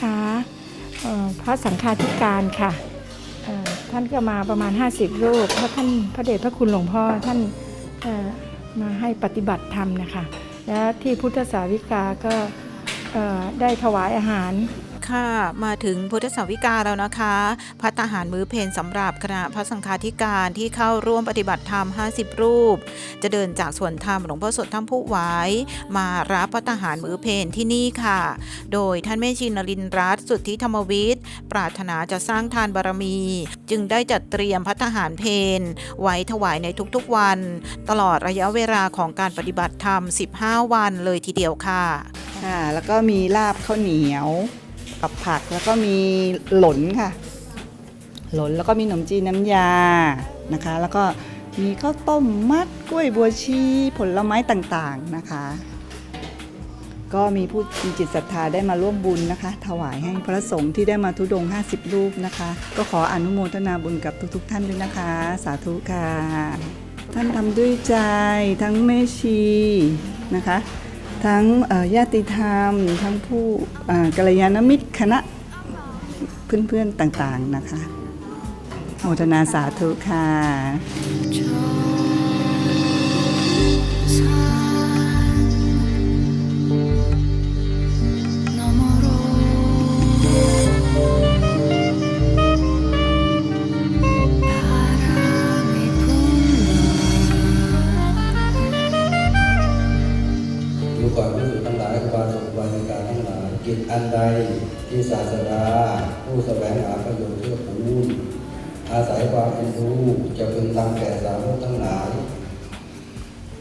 คะเอ่อพระสังฆาธิการค่ะท่านก็มาประมาณ 50 รูปเพราะท่านพระเดชพระคุณหลวงพ่อท่าน มาให้ปฏิบัติธรรมนะคะ แล้วที่พุทธสาวิกาก็ได้ถวายอาหาร ค่ะ มาถึงพุทธสาวิกาแล้วนะคะ พัตตาหารมื้อเพนสำหรับคณะพระสังฆาธิการที่เข้าร่วมปฏิบัติธรรม 50 รูป จะเดินจากส่วนธรรมหลวงพ่อสดถ้ำผู้หวายมารับพัตตาหารมื้อเพนที่นี่ค่ะ โดยท่านแม่ชีนรินรัตน์สุทธิธรรมวิทย์ ปรารถนาจะสร้างทานบารมี จึงได้จัดเตรียมพัตตาหารเพนไว้ถวายในทุกๆวัน ตลอดระยะเวลาของการปฏิบัติธรรม 15 วันเลยทีเดียวค่ะค่ะแล้วก็มีลาบข้าวเหนียว กับผักแล้วก็มีหลนค่ะ หลนแล้วก็มีขนมจีนน้ำยานะคะ แล้วก็มีข้าวต้มมัดกล้วยบัวชีผลไม้ต่างๆนะคะ ก็มีผู้มีจิตศรัทธาได้มาร่วมบุญนะคะ ถวายให้พระสงฆ์ที่ได้มาทุดง 50 รูปนะคะ ก็ขออนุโมทนาบุญกับทุก ๆ ท่านด้วยนะคะ สาธุค่ะ ท่านทำด้วยใจทั้งแม่ชีนะคะ ทั้งญาติธรรม ทั้งผู้กัลยาณมิตรคณะเพื่อนๆต่างๆนะคะโมทนาสาธุค่ะ กิจอันใดที่ศาสดาผู้แสวงหาประโยชน์เพื่อผู้อาศัยความเป็นรู้จะพึงทำแก่สาวกทั้งหลาย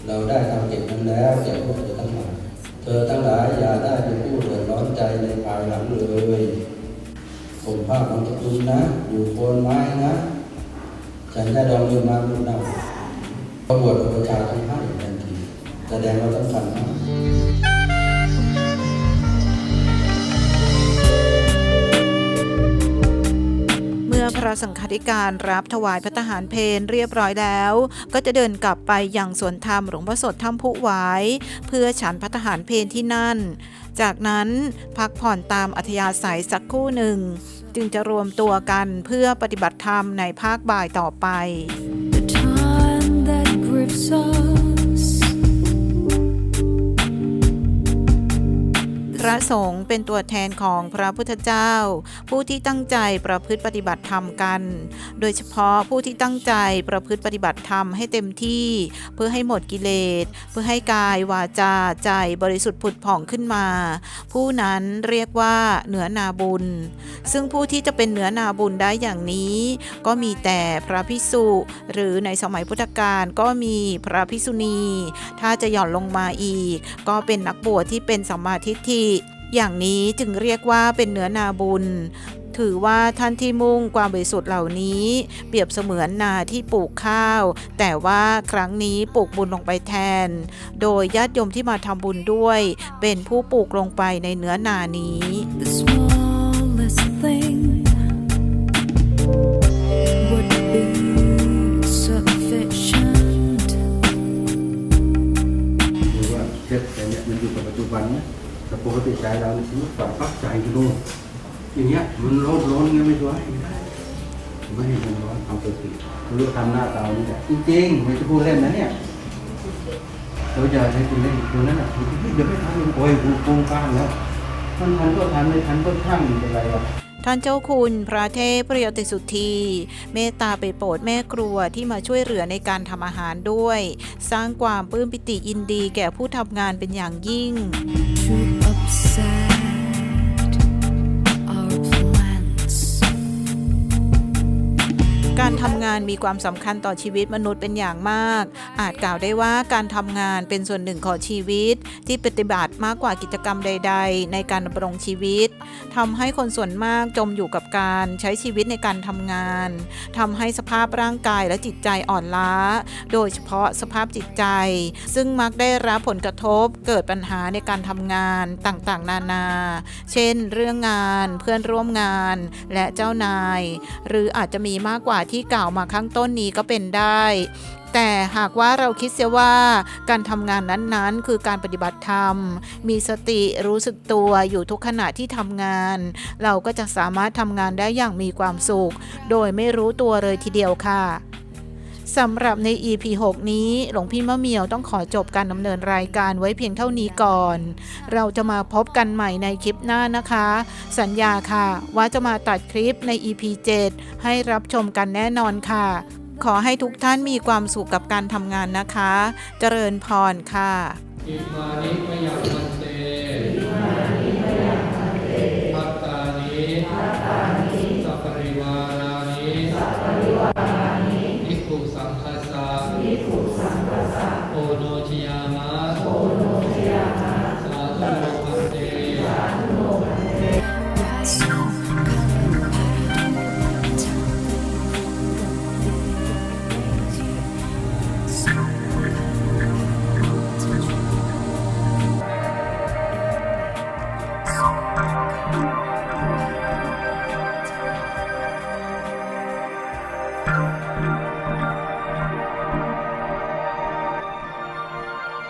เราได้ทำกิจนั้นแล้วแก่พวกเธอทั้งหลายเธอทั้งหลายอย่าได้เป็นผู้เดือดร้อนใจในภายหลังเลยผมภาพของตะกูลนะ อยู่โคนไม้นะ ฉันได้ดองเงินมาบุญนำประบวชอุปชาย์ทั้งห้ทันทีแสดงว่าต้องฟังมาก ระสังฆาธิการรับถวายพระทหารเพนเรียบร้อยแล้ว ก็จะเดินกลับไปยังสวนธรรมหลวงพ่อสดถ้ำผู้หวายเพื่อฉันพระทหารเพนที่นั่น จากนั้นพักผ่อนตามอัธยาศัยสักคู่หนึ่ง จึงจะรวมตัวกันเพื่อปฏิบัติธรรมในภาคบ่ายต่อไป The time that grips us ระสงฆ์เป็นตัวแทนของพระพุทธเจ้า ผู้ที่ตั้งใจประพฤติปฏิบัติธรรมกัน โดยเฉพาะผู้ที่ตั้งใจประพฤติปฏิบัติธรรมให้เต็มที่ เพื่อให้หมดกิเลส เพื่อให้กายวาจาใจบริสุทธิ์ผุดผ่องขึ้นมา ผู้นั้นเรียกว่าเหนือนาบุญ ซึ่งผู้ที่จะเป็นเหนือนาบุญได้อย่างนี้ ก็มีแต่พระพิสุหรือในสมัยพุทธกาลก็มีพระพิสุณี ถ้าจะหย่อนลงมาอีก ก็เป็นนักบวชที่เป็นสัมมาทิฏฐิ อย่างนี้จึงเรียกว่าเป็นเนื้อนาบุญ ถือว่าท่านที่มุ่งความบริสุทธิ์เหล่านี้ เปรียบเสมือนนาที่ปลูกข้าว แต่ว่าครั้งนี้ปลูกบุญลงไปแทน โดยญาติโยมที่มาทำบุญด้วย เป็นผู้ปลูกลงไปในเนื้อนานี้ sufficient ว่าเจ็บแต่เนี่ยมันอยู่กับปัจจุบันนี่ย แต่ปกติใจเราเนี่ยมันฝังปักใจอยู่โน่นอย่างเงี้ยมันร้อนร้อนเงี้ยไม่ร้อนไม่ได้ไม่ให้มันร้อนเอาไปสิเลือกทำหน้าตานี่แหละจริงๆไม่จะพูดเล่นนะเนี่ยเราอย่าให้คุณเล่นตัวนั้นอะเดี๋ยวไม่ทันโอ้ยกูโกงกลางแล้วมันทันก็ทันไม่ทันก็ช่างเป็นไรวะท่านเจ้าคุณพระเทพปริยติสุทธีเมตตาไปโปรดแม่ครัวที่มาช่วยเหลือในการทำอาหารด้วย สร้างความปลื้มปิติยินดีแก่ผู้ทำงานเป็นอย่างยิ่ง การทำงานมีความสำคัญต่อชีวิตมนุษย์เป็นอย่างมาก อาจกล่าวได้ว่าการทำงานเป็นส่วนหนึ่งของชีวิต ที่ปฏิบัติมากกว่ากิจกรรมใด ๆ ในการดำรงชีวิตทำให้คนส่วนมากจมอยู่กับการใช้ชีวิตในการทำงานทำให้สภาพร่างกายและจิตใจอ่อนล้า โดยเฉพาะสภาพจิตใจ ซึ่งมักได้รับผลกระทบเกิดปัญหาในการทำงานต่างๆ นานา เช่น เรื่องงานเพื่อนร่วมงานและเจ้านาย หรืออาจจะมีมากกว่าที่กล่าวมาข้างต้นนี้ก็เป็นได้แต่หากว่าเราคิดเสียว่าการทำงานนั้นๆ คือการปฏิบัติธรรม มีสติรู้สึกตัวอยู่ทุกขณะที่ทำงาน เราก็จะสามารถทำงานได้อย่างมีความสุข โดยไม่รู้ตัวเลยทีเดียวค่ะ สำหรับใน EP 6 นี้ หลวงพี่มะเมียวต้องขอจบการดำเนินรายการไว้เพียงเท่านี้ก่อน เราจะมาพบกันใหม่ในคลิปหน้านะคะ สัญญาค่ะ ว่าจะมาตัดคลิปใน EP 7 ให้รับชมกันแน่นอนค่ะ ขอให้ทุกท่านมีความสุขกับการทำงานนะคะ เจริญพรค่ะ